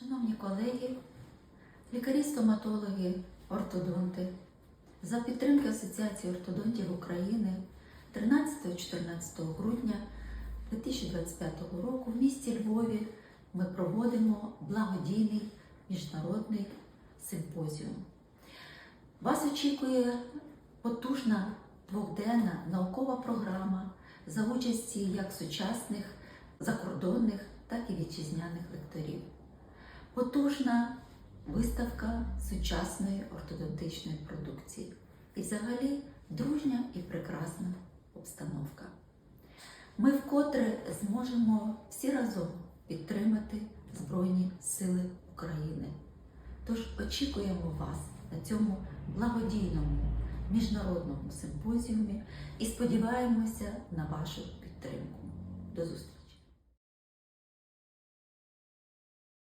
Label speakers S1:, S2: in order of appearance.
S1: Шановні колеги, лікарі-стоматологи, ортодонти, за підтримки Асоціації ортодонтів України 13-14 грудня 2025 року в місті Львові ми проводимо благодійний міжнародний симпозіум. Вас очікує потужна двохденна наукова програма за участі як сучасних закордонних, так і вітчизняних лекторів. Потужна виставка сучасної ортодонтичної продукції. І взагалі дружня і прекрасна обстановка. Ми вкотре зможемо всі разом підтримати Збройні Сили України. Тож очікуємо вас на цьому благодійному міжнародному симпозіумі і сподіваємося на вашу підтримку. До зустрічі!